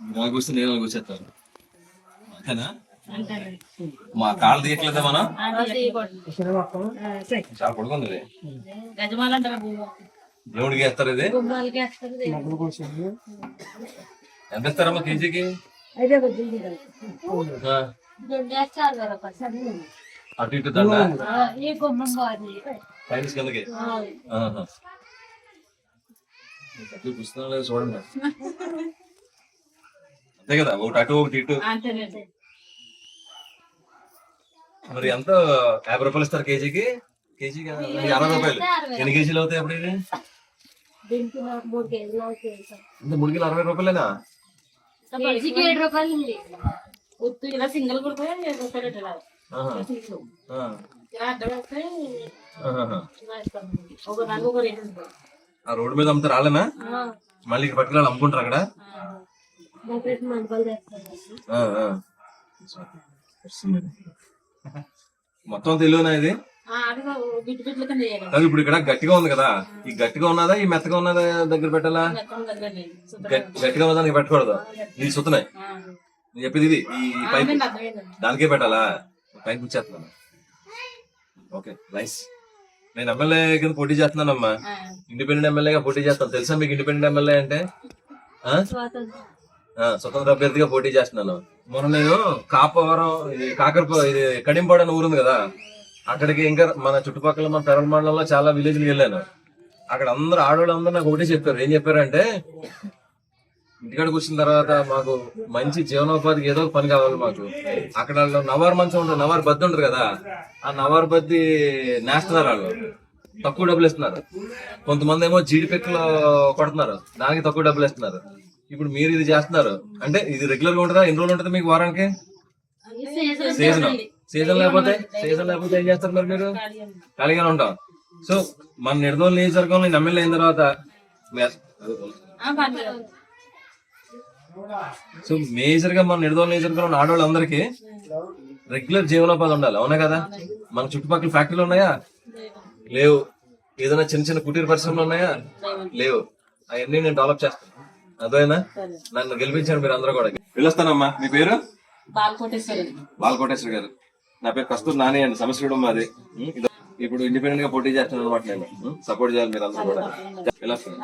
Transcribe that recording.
ఇలా కూర్చొని నేను కూర్చేస్తాను అంతేనా మా కాళ్ళు తీయట్లేదా మనం? చాలా పడుకుంది దేవుడికి వేస్తారు ఇది? ఎంత ఇస్తారమ్మా కేజీకి? అటు ఇటు దండ. పైన కిందకి. పుస్తకం లేదు చూడండి. అంతే కదా ఒకటి అటు ఒకటి ఇటు. అంతేనండి. మరి ఎంత? యాభై రూపాయలు ఇస్తారు కేజీకి? కేజీకి అరవై రూపాయలు ఎన్ని కేజీలు అవుతాయి అప్పుడు ఇది మూడు కిలో అరవై రూపాయలేనా? కేజీకి ఏడు రూపాయలు ఉంది ఉత్తు ఇలా సింగిల్ కొడితే ఏడు రూపాయలు ఇట్లా ఆహా. సింగిల్. ఆ. రోడ్డు మీద అమ్ముతారు రాలేనా? మళ్ళీ ఇక్కడ పట్టుకుని అమ్ముకుంటారు అక్కడ? మొత్తం తెలుగునా ఇది? ఇప్పుడు ఇక్కడ గట్టిగా ఉంది కదా. ఈ గట్టిగా ఉన్నదా ఈ మెత్తగా ఉన్నదా దగ్గర పెట్టాలా? గట్టిగా ఉన్నదా నీకు పెట్టకూడదు. ఇది సుతున్నాయి నేను చెప్పేది ఇది. ఈ పైప్ దానికే పెట్టాలా? పైన కూర్చేస్తున్నాను ఓకే నైస్. నేను ఎమ్మెల్యే కింద పోటీ చేస్తున్నానమ్మా. ఇండిపెండెంట్ ఎమ్మెల్యేగా పోటీ చేస్తాను. తెలుసా మీకు ఇండిపెండెంట్ ఎమ్మెల్యే అంటే? స్వతంత్ర అభ్యర్థిగా పోటీ చేస్తున్నాను. మొన్న నేను కాపవరం ఇది కాకరప ఇది కడింపాడు అని ఊరుంది కదా అక్కడికి ఇంకా మన చుట్టుపక్కల మన పెరల్ మండలంలో చాలా విలేజ్కి వెళ్ళాను. అక్కడ అందరు ఆడవాళ్ళు అందరూ నాకు ఒకటే చెప్పారు. ఏం చెప్పారంటే ఇంటికాడ కూర్చున్న తర్వాత మాకు మంచి జీవనోపాధికి ఏదో ఒక పని కావాలి మాకు. అక్కడ వాళ్ళు మంచం ఉంటుంది నవార్ బద్ది ఉంటారు కదా ఆ నవారు బద్ది నేస్తున్నారు వాళ్ళు. తక్కువ డబ్బులు ఇస్తున్నారు. కొంతమంది ఏమో జీడిపెక్కలు కొడుతున్నారు. దానికి తక్కువ డబ్బులు ఇస్తున్నారు. ఇప్పుడు మీరు ఇది చేస్తున్నారు. అంటే ఇది రెగ్యులర్గా ఉంటుందా? ఎన్ని రోజులు ఉంటుంది మీకు వారానికి? సీజన్ సీజన్ లేకపోతే సీజన్ లేకపోతే ఏం చేస్తారు మరి మీరు? ఖాళీగానే ఉంటాం. సో మన నిర్దోల్ నియోజకవర్గంలో నేను ఎమ్మెల్యే అయిన తర్వాత సో మేజర్గా మన నిర్దోల్ నియోజకవర్గంలో ఉన్న ఆడవాళ్ళందరికీ రెగ్యులర్ జీవనోపాధి ఉండాలి. అవునా కదా? మన చుట్టుపక్కల ఫ్యాక్టరీలు ఉన్నాయా? లేవు. ఏదైనా చిన్న చిన్న కుటీర పరిశ్రమలు ఉన్నాయా? లేవు. అవన్నీ నేను డెవలప్ చేస్తాను. అదేనా? నన్ను గెలిపించాను మీరు అందరూ కూడా. పిలుస్తానమ్మా మీ పేరు? బాలకోటేశ్వర. గారు. నా పేరు కస్తూర్ నాని అండి. సమస్య మాది. ఇప్పుడు ఇండిపెండెంట్గా పోటీ చేస్తాను అనమాట నేను. సపోర్ట్ చేయాలి మీరు అందరూ కూడా. పిలుస్తాను